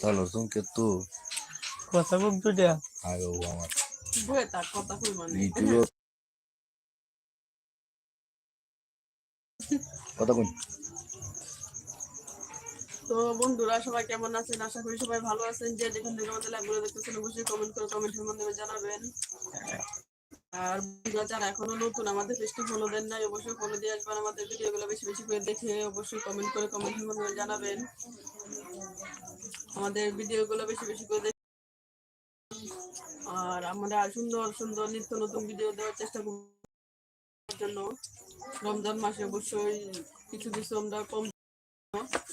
তাহলে তুমি তো কথা বল দুইটা আগে আমার বয়ে তার কথা কই মানে ইউটিউবে কথা কই তো বন্ধুরা সবাই কেমন আছেন? আশা করি সবাই ভালো আছেন। যে যেখান থেকে আমাদের লাইভগুলো দেখতেছেন অবশ্যই কমেন্ট করে কমেন্টের মাধ্যমে জানাবেন। আর বন্ধুরা যারা এখনও নতুন আমাদের পেজটি ফলো দেন নাই অবশ্যই ফলো দিয়ে আসবেন। আমাদের ভিডিওগুলো বেশি বেশি করে দেখে অবশ্যই কমেন্ট করে কমেন্টের মাধ্যমে জানাবেন। আমাদের ভিডিওগুলো বেশি বেশি করে আর আমরা সুন্দর সুন্দর নিত্য নতুন ভিডিও দেওয়ার চেষ্টা করব। জন্য রমজান মাসে অবশ্যই কিছু কিছু আমরা কম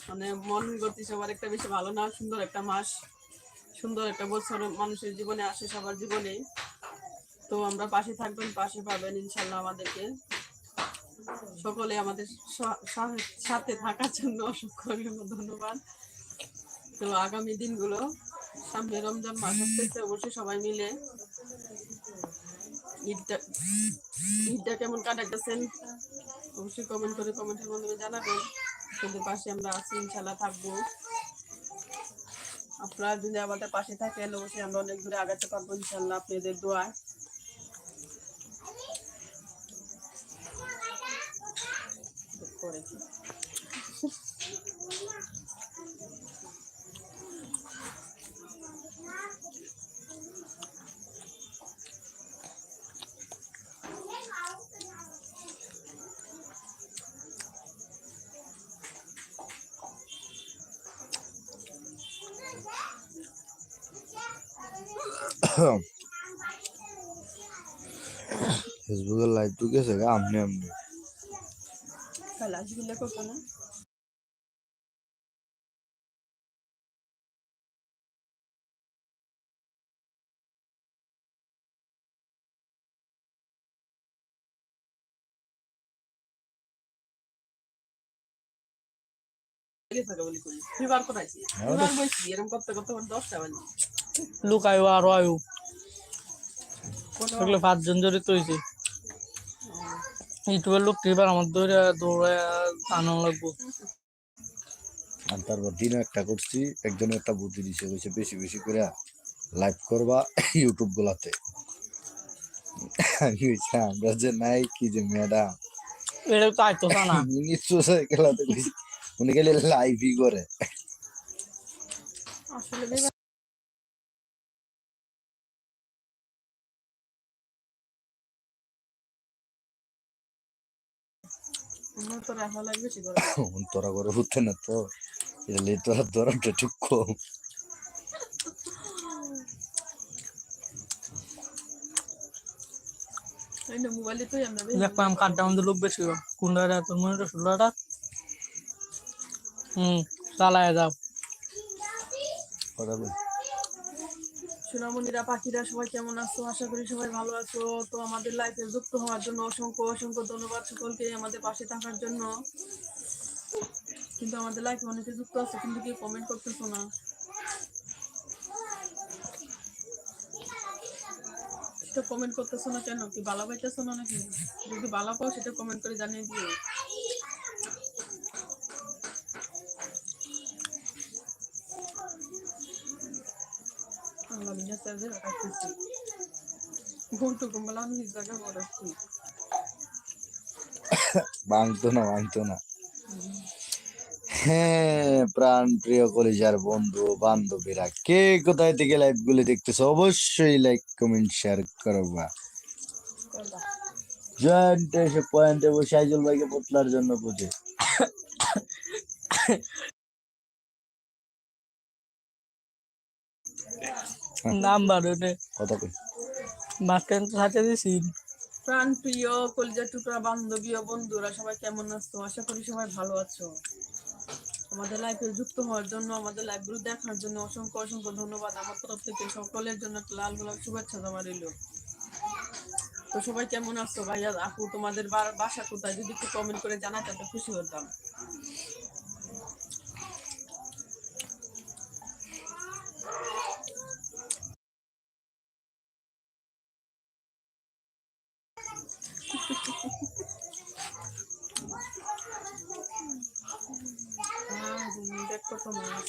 মানে মন গতি সবার একটা বেশি ভালো না, সুন্দর একটা মাস। সুন্দর একটা বছর মানুষের জীবনে আসে সবার জীবনে। তো আমরা পাশে থাকবেন, পাশে পাবেন ইনশাল্লাহ আমাদেরকে। সকলে আমাদের সাথে থাকার জন্য অসংখ্য ধন্যবাদ। তো আগামী দিনগুলো সামনে রমজান মাস আসতেছে, অবশ্যই সবাই মিলে ঈদটা ঈদটা কেমন কাটাইতেছেন? অবশ্যই কমেন্ট করে কমেন্টের মাধ্যমে জানাবেন। আপনাদের পাশে আমরা আছি ইনশাল্লাহ থাকব। আপনারা যদি আমাদের পাশে থাকেন, অবশ্যই আমরা অনেক দূরে আগাতে পারব ইনশাল্লাহ আপনাদের দোয়ায় করে ফেসবুকের লাইভ তো গেছে গা? আমনে আমনে। তাহলে আজকে লেখো কেন থাকে বলি করি দুইবার করাইছি এরকম করতে করতে দশটা বাজে লোক আয়ু আরও আয়ু। এগুলো পাঁচজন জড়িত হয়েছে। ইউটিউবের লোক এবার আমার দৌড়ে দৌড়ে আনা লাগবো। আর তারপর দিনও একটা করছি একজন একটা বুদ্ধি দিছে কইছে বেশি বেশি করে লাইভ করবা ইউটিউব গুলাতে। আমরা যে নাই কি যে ম্যাডাম এটা তো আইতো না সোসাইকেলাতে কইছি উনি গেলে লাইভই করে। আসলে বিবার আমার তো রাখা লাগবে বেশি করে তোরা করে হচ্ছে না তো এলে তোরা তোরাটা ঠিক কম। মোবাইলে তুই আমরা বেশি দেখলাম কাঠটা আমাদের লোক বেশি কুন্ডাটা তোর মনে ষোলোটা হুম চালায় যাও। কথা বল সোনামণিরা, পাখিরা, সবাই কেমন আছো? আশা করি সবাই ভালো আছো। তো আমাদের লাইফে যুক্ত হওয়ার জন্য অসংখ্য অসংখ্য ধন্যবাদ সকলকে আমাদের পাশে থাকার জন্য। কিন্তু আমাদের লাইফে অনেকে যুক্ত আছে, কিন্তু কেউ কমেন্ট করতেছো না। সেটা কমেন্ট করতেছো না কেন? কি বালা পাইতেছো না নাকি? যদি বালা পাও সেটা কমেন্ট করে জানিয়ে দিও। আল্লাহ মিয়া সাজে রাখতেছি ঘন্টু কুম্বলা আমি জায়গা বড়ছি ভাঙতো না ভাঙতো না। হ্যাঁ প্রাণ প্রিয় কলিজার বন্ধু বান্ধবীরা কে কোথায় থেকে লাইভ গুলি দেখতেছো অবশ্যই লাইক কমেন্ট শেয়ার করবা জয়েন্ট এসে পয়েন্টে বসে সাইজুল ভাইকে পোতলার জন্য বুঝে। নাম্বার ওটা। কথা কই? মাঝখান তো সাথে দিছি। প্রাণ প্রিয় কলিজার টুকরা বান্ধবী ও বন্ধুরা সবাই কেমন আছো? আশা করি সবাই ভালো আছো। আমাদের লাইফে যুক্ত হওয়ার জন্য আমাদের লাইভগুলো দেখার জন্য অসংখ্য অসংখ্য ধন্যবাদ। আমার তরফ থেকে সকলের জন্য একটা লাল গোলাপ শুভেচ্ছা জমা রইল। তো সবাই কেমন আছো? ভাইয়া আপু তোমাদের বাসা কোথায়? যদি একটু কমেন্ট করে জানাতে তো খুশি হতাম। আহ, দেখ কত মাছ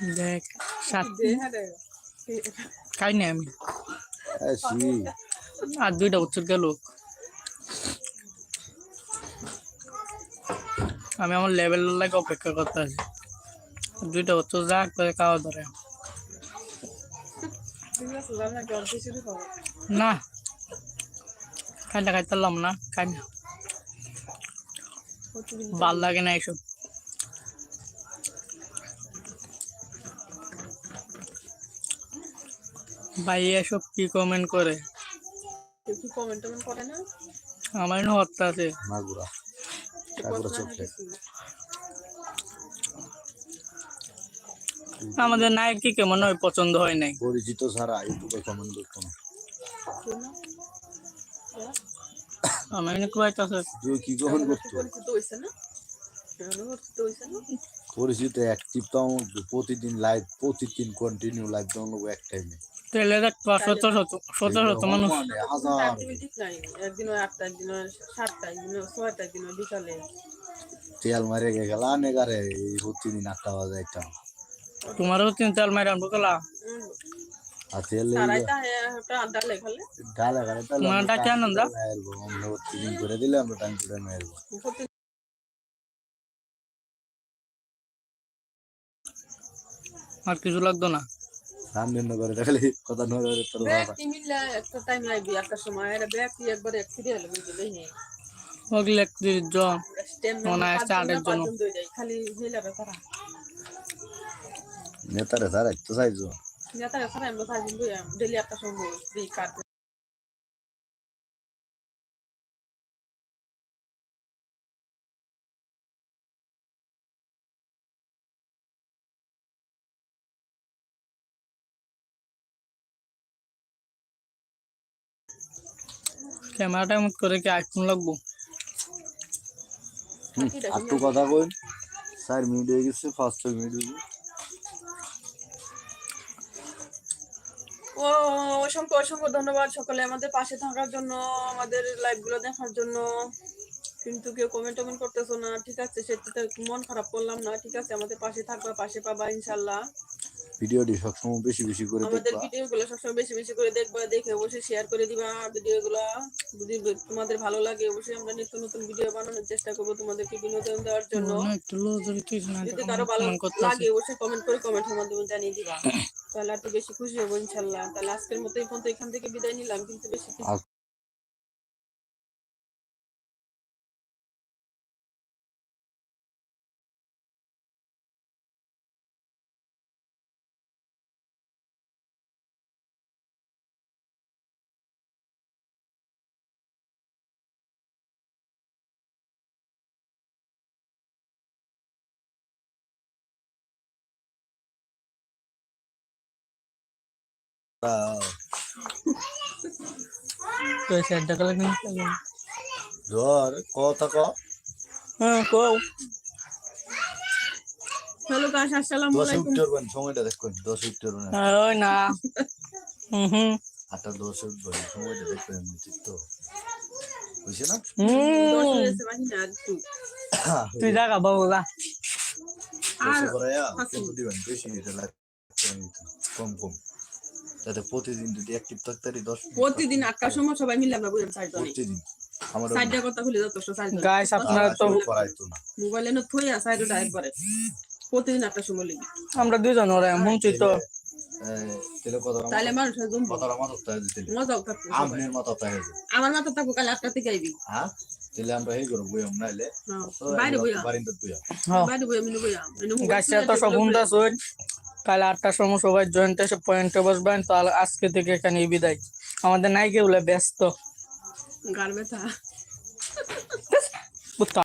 এই খাই না আমি আর দুইটা বছর গেল আমি আমার লেভেল লাগে অপেক্ষা করতে আছি দুইটা বছর যা করে খাওয়া ধরে না খাইতে খাইতে পারলাম না খাই না ভালো লাগে না এইসব ভাই এসব কি কমেন্ট করে? কি কমেন্ট টমেন্ট করে না? আমার না হত্যা আছে। মাগুরা। মাগুরা চকলেট আমাদের নায়ককে কেমন হয় পছন্দ হয় নাই? পরিচিত ছাড়া ইউটিউবে কমেন্ট করতো না। আমার এনে কুয়াইতেছে তুই কি কমেন্ট করতো? পরিচিত না? না? অ্যাক্টিভ তো প্রতিদিন লাইভ প্রতিদিন কন্টিনিউ লাইভ ডাউনলোড এক টাইমে তেলে দেখতো শত শত শত শত মানুষ নাই একদিন আটটা হয় সাতটা হয় ছয়টা হয় বিকালে। তেল মারে গেল নেগারে এই প্রতিদিন আটটা বাজে একটা। তোমারও তিন তেল মানে আনন্দ? আমরা করে দিলে আমরা টাইম টাইম আর কিছু লাগতো না? সামনে ন করে দেখলে কথা ন করে তোর বাবা মিললে একটা টাইম লাগবে একটা সময় এরা ব্যক্তি একবার এক হলো বুঝলি নি ওগুলো একত্রিশ জন মনে হয় আছে আটের জন্য। খালি ব্যাপার নেতারে স্যার তো চাইছো নেতারে সারা আমরা ডেলি একটা সময় দিই ক্যামেরাটা এমন করে কি আইফোন লাগবো? একটু কথা কই। স্যার মিনিট হয়ে গেছে ফার্স্ট মিনিট হয়ে ও অসংখ্য অসংখ্য ধন্যবাদ সকলে আমাদের পাশে থাকার জন্য আমাদের লাইভগুলো দেখার জন্য। কিন্তু কেউ কমেন্ট টমেন্ট করতেছো না ঠিক আছে? সেটা মন খারাপ করলাম না ঠিক আছে? আমাদের পাশে থাকবা পাশে পাবা ইনশাল্লাহ ভিডিওটি সবসময় বেশি বেশি করে আমাদের দেখবা। ভিডিও গুলো সবসময় বেশি বেশি করে দেখবা দেখে অবশ্যই শেয়ার করে দিবা। ভিডিও গুলো যদি তোমাদের ভালো লাগে অবশ্যই আমরা নিত্য নতুন ভিডিও বানানোর চেষ্টা করব তোমাদেরকে বিনোদন দেওয়ার জন্য। না, একটু লো ধরে তুই না যদি কারও ভালো লাগে অবশ্যই কমেন্ট করে কমেন্টের মাধ্যমে জানিয়ে দিবা। তাহলে একটু বেশি খুশি হব ইনশাল্লাহ। তাহলে আজকের মতো এই পর্যন্ত এখান থেকে বিদায় নিলাম কিন্তু বেশি কিছু আর- তো সেটা গেলে কিন্তু ধর কথা ক হ্যাঁ কও হ্যালো গাছ আসসালামু দশ আলাইকুম উত্তর সময়টা দেখুন দশ উত্তর ওই না হুম হুম আটটা দশ উঠবেন সময়টা দেখবেন ঠিক তো বুঝছে না দশ হুম হয়েছে বাকি না আর একটু তুই জাগা বাবু যা বেশি আর করে হাসি। কিন্তু দিবেন বেশি দিতে লাগে কম কম যাতে প্রতিদিন যদি অ্যাক্টিভ থাকতে পারি দশ প্রতিদিন আটটার সময় সবাই মিলে আমরা বুঝলাম চারজনে প্রতিদিন। আমার চারটা কথা হলে যথেষ্ট চারজন গাইস আপনারা তো করাইতো না। মোবাইলে না থইয়া সাইডটা একবারে। প্রতিদিন আটটার সময় লেগে। আমরা দুজন ওরা শুনছি তো তেলে কথা তাহলে তাই দিতে মজাও থাকবে সবাই। আমনের মাথা তাই আমার মাথা থাকব কাল আটটা থেকে আইবি। হ্যাঁ? তাহলে আমরা এই করব বইয়াম নাইলে হ্যাঁ, বাইরে বইয়াম হ্যাঁ। বাইরে মিলে তো সব কাল আটটার সময় সবাই জয়েন্ট এসে পয়েন্টে বসবেন তো আজকে থেকে এখানে বিদায়। আমাদের নাইকে বলে ব্যস্ত। গার ব্যথা। বুঝতে